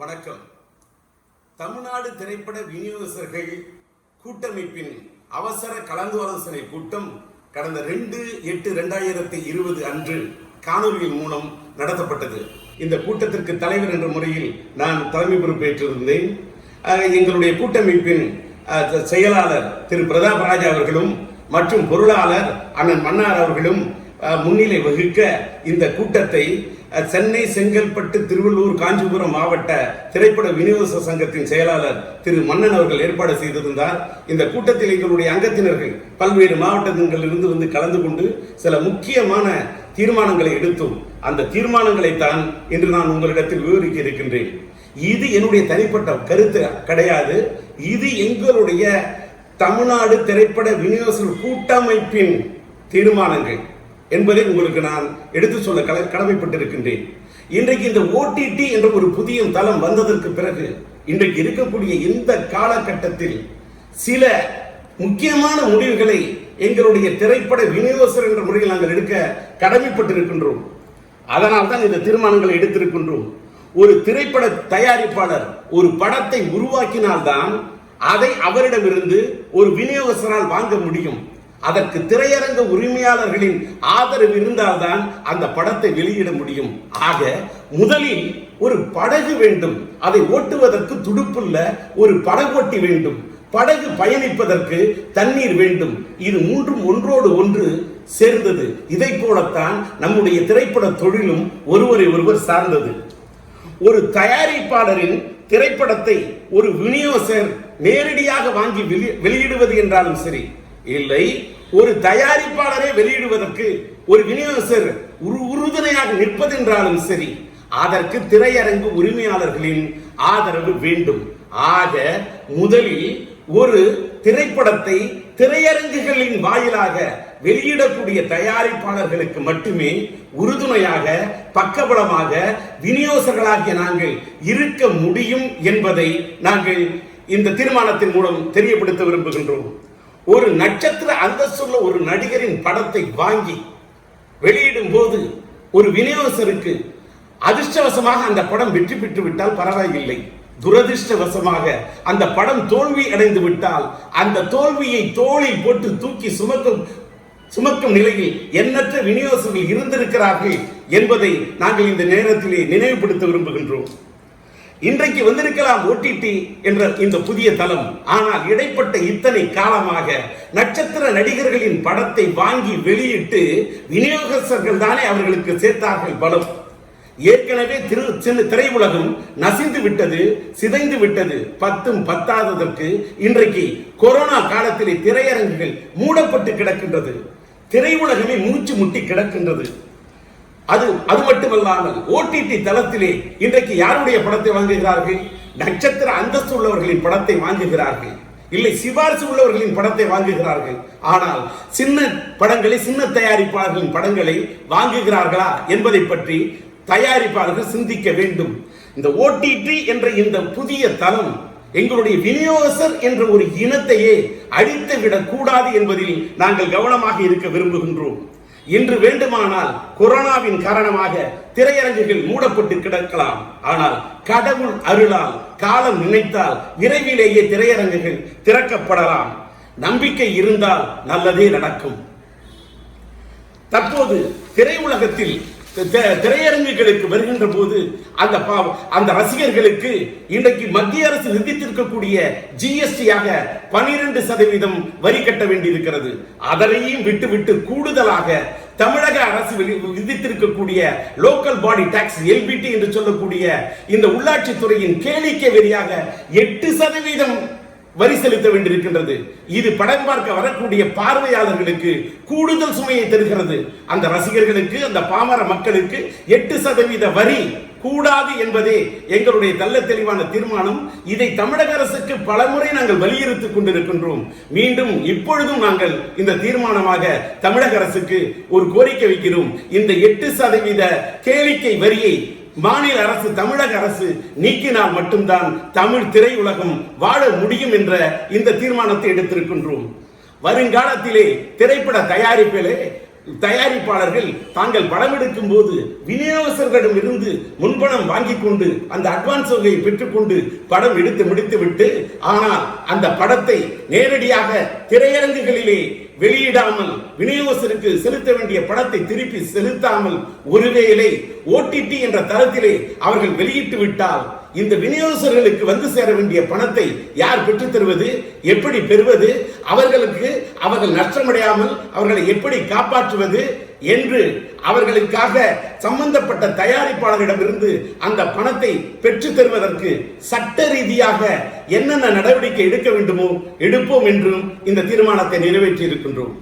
வணக்கம். தமிழ்நாடு திரைப்பட விநியோகஸ்தர்கள் கூட்டமைப்பின் அவசர கலந்தாலோசனை கூட்டம் கடந்த ரெண்டு எட்டு ரெண்டாயிரத்தி இருபது அன்று காணொலியின் மூலம் நடத்தப்பட்டது. இந்த கூட்டத்திற்கு தலைவர் என்ற முறையில் நான் தலைமை பொறுப்பேற்றிருந்தேன். எங்களுடைய கூட்டமைப்பின் செயலாளர் திரு பிரதாப் ராஜா அவர்களும் மற்றும் பொருளாளர் அண்ணன் மன்னார் அவர்களும் முன்னிலை வகிக்க இந்த கூட்டத்தை சென்னை செங்கல்பட்டு திருவள்ளூர் காஞ்சிபுரம் மாவட்ட திரைப்பட விநியோக சங்கத்தின் செயலாளர் திரு மன்னன் அவர்கள் ஏற்பாடு செய்திருந்தார். இந்த கூட்டத்தில் எங்களுடைய அங்கத்தினர்கள் பல்வேறு மாவட்டங்களிலிருந்து வந்து கலந்து கொண்டு சில முக்கியமான தீர்மானங்களை எடுத்தோம் அந்த தீர்மானங்களை தான் இன்று நான் உங்களிடத்தில் விவரிக்க இருக்கின்றேன். இது என்னுடைய தனிப்பட்ட கருத்து கிடையாது. இது எங்களுடைய தமிழ்நாடு திரைப்பட விநியோக கூட்டமைப்பின் தீர்மானங்கள். என்பதை உங்களுக்கு நான் எடுத்து சொல்ல கடமைப்பட்டிருக்கின்றேன். இன்றைக்கு இந்த ஓடிடி என்ற ஒரு புதிய தளம் வந்ததற்கு பிறகு இன்றைக்கு இருக்கக்கூடிய இந்த காலகட்டத்தில் சில முக்கியமான முடிவுகளை எங்களுடைய திரைப்பட விநியோகஸ்தர் என்ற முறையில் நாங்கள் எடுக்க கடமைப்பட்டிருக்கின்றோம். அதனால் தான் இந்த தீர்மானங்களை எடுத்திருக்கின்றோம். ஒரு திரைப்பட தயாரிப்பாளர் ஒரு படத்தை உருவாக்கினால்தான் அதை அவரிடமிருந்து ஒரு விநியோகஸ்தரால் வாங்க முடியும். அதற்கு திரையரங்க உரிமையாளர்களின் ஆதரவு இருந்தால்தான் அந்த படத்தை வெளியிட முடியும். ஆக முதலில் ஒரு படகு வேண்டும். அதை ஓட்டுவதற்கு துடுப்புள்ள ஒரு படகோட்டி வேண்டும். படகு பயணிப்பதற்கு தண்ணீர் வேண்டும். இது மூன்றும் ஒன்றோடு ஒன்று சேர்ந்தது. இதை போலத்தான் நம்முடைய திரைப்பட தொழிலும் ஒருவரை ஒருவர் சார்ந்தது. ஒரு தயாரிப்பாளரின் திரைப்படத்தை ஒரு விநியோகர் நேரடியாக வாங்கி வெளியிடுவது என்றாலும் சரி. இல்லை ஒரு தயாரிப்பாளரை வெளியிடுவதற்கு ஒரு விநியோகஸ்தர் உரு உறுதுணையாக நிற்பதென்றாலும் சரி அதற்கு திரையரங்கு உரிமையாளர்களின் ஆதரவு வேண்டும். ஆக முதலில் ஒரு திரைப்படத்தை திரையரங்குகளின் வாயிலாக வெளியிடக்கூடிய தயாரிப்பாளர்களுக்கு மட்டுமே உறுதுணையாக பக்கபலமாக விநியோகர்களாகிய நாங்கள் இருக்க முடியும் என்பதை நாங்கள் இந்த தீர்மானத்தின் மூலம் தெரியப்படுத்த விரும்புகின்றோம். ஒரு நட்சத்திர அந்தஸ்துள்ள ஒரு நடிகரின் படத்தை வாங்கி வெளியிடும் போது ஒரு விநியோகஸ்தருக்கு அதிர்ஷ்டவசமாக அந்த படம் வெற்றி பெற்று விட்டால் பரவாயில்லை. துரதிர்ஷ்டவசமாக அந்த படம் தோல்வி அடைந்து விட்டால் அந்த தோல்வியை தோளில் போட்டு தூக்கி சுமக்கும் சுமக்கும் நிலையில் எண்ணற்ற விநியோகர்கள் இருந்திருக்கிறார்கள் என்பதை நாங்கள் இந்த நேரத்திலே நினைவுபடுத்த விரும்புகின்றோம். இன்றைக்கு வந்திருக்கலாம் ஓடிடி என்ற இந்த புதிய தளம். ஆனால் இடைப்பட்ட இத்தனை காலமாக நட்சத்திர நடிகர்களின் படத்தை வாங்கி வெளியிட்டு விநியோகஸ்தர்கள் தானே அவர்களுக்கு சேர்த்தார்கள் பலம். ஏற்கனவே திரு சின்ன திரையுலகம் நசிந்து விட்டது சிதைந்து விட்டது. பத்தும் பத்தாததற்கு இன்றைக்கு கொரோனா காலத்திலே திரையரங்குகள் மூடப்பட்டு கிடக்கின்றது. திரையுலகமே மூச்சு முட்டி கிடக்கின்றது. அது அது மட்டுமல்லாமல் ஓடிடி தளத்திலே இன்றைக்கு யாருடைய படத்தை வாங்குகிறார்கள்? நட்சத்திர அந்தஸ்து உள்ளவர்களின் படத்தை வாங்குகிறார்கள். இல்லை சிபாரிசு உள்ளவர்களின் படத்தை வாங்குகிறார்கள். ஆனால் சின்ன படங்களை சின்ன தயாரிப்பாளர்களின் படங்களை வாங்குகிறார்களா என்பதை பற்றி தயாரிப்பாளர்கள் சிந்திக்க வேண்டும். இந்த ஓடிடி என்ற இந்த புதிய தளம் எங்களுடைய விநியோகஸ்தர் என்ற ஒரு இனத்தையே அழித்து விடக் கூடாது என்பதில் நாங்கள் கவனமாக இருக்க விரும்புகின்றோம். இன்று வேண்டுமானால் கொரோனாவின் காரணமாக திரையரங்குகள் மூடப்பட்டு கிடக்கலாம். ஆனால் கடவுள் அருளால் காலம் நினைத்தால் விரைவிலேயே திரையரங்குகள் திறக்கப்படலாம். நம்பிக்கை இருந்தால் நல்லதே நடக்கும். தற்போது திரையுலகத்தில் திரையரங்குகளுக்கு வருகின்ற போது அந்த பா- அந்த ரசிகர்களுக்கு இன்றைக்கு மத்திய அரசு விதித்திருக்கக்கூடிய ஜிஎஸ்டியாக பனிரெண்டு சதவீதம் வரி கட்ட வேண்டியிருக்கிறது. அதனையும் விட்டுவிட்டு கூடுதலாக தமிழக அரசு விதித்திருக்கக்கூடிய லோக்கல் பாடி டாக்ஸ் எல்பிடி என்று சொல்லக்கூடிய இந்த உள்ளாட்சித்துறையின் கேளிக்கை வெறியாக எட்டு சதவீதம் வரி செலுத்த வேண்டியிருக்கின்றது. இது படம் பார்க்க வரக்கூடிய பார்வையாளர்களுக்கு கூடுதல் சுமையை தருகிறது. அந்த ரசிகர்களுக்கு அந்த பாமர மக்களுக்கு எட்டு சதவீத வரி கூடாது என்பதே எங்களுடைய தள்ள தெளிவான தீர்மானம். இதை தமிழக அரசுக்கு பலமுறை நாங்கள் வலியுறுத்திக் கொண்டிருக்கின்றோம். மீண்டும் இப்பொழுதும் நாங்கள் இந்த தீர்மானமாக தமிழக அரசுக்கு ஒரு கோரிக்கை வைக்கிறோம். இந்த எட்டு சதவீத கேளிக்கை வரியை மாநில அரசு தமிழக அரசு நீக்கினால் மட்டும்தான் தமிழ் திரையுலகம் வாழ முடியும் என்ற இந்த தீர்மானத்தை எடுத்திருக்கின்றோம். வருங்காலத்திலே திரைப்பட தயாரிப்பிலே தயாரிப்பாளர்கள் தாங்கள் படம் எடுக்கும் போது விநியோகஸ்தர்களிடம் இருந்து முன்பணம் வாங்கி கொண்டு அந்த அட்வான்ஸ் தொகையை பெற்றுக்கொண்டு படம் எடுத்து முடித்து விட்டு ஆனால் அந்த படத்தை நேரடியாக திரையரங்குகளிலே வெளியிடாமல் விநியோகஸ்தருக்கு செலுத்த வேண்டிய படத்தை திருப்பி செலுத்தாமல் ஒருவேளை ஓடிடி என்ற தரத்திலே அவர்கள் வெளியிட்டு விட்டால் இந்த விநியோகஸ்தர்களுக்கு வந்து சேர வேண்டிய பணத்தை யார் பெற்றுத் தருவது எப்படி பெறுவது அவர்களுக்கு அவர்கள் நஷ்டமடையாமல் அவர்களை எப்படி காப்பாற்றுவது என்று அவர்களுக்காக சம்பந்தப்பட்ட தயாரிப்பாளரிடமிருந்து அந்த பணத்தை பெற்று தருவதற்கு சட்ட ரீதியாக என்னென்ன நடவடிக்கை எடுக்க வேண்டுமோ எடுப்போம் என்றும் இந்த தீர்மானத்தை நிறைவேற்றி இருக்கின்றோம்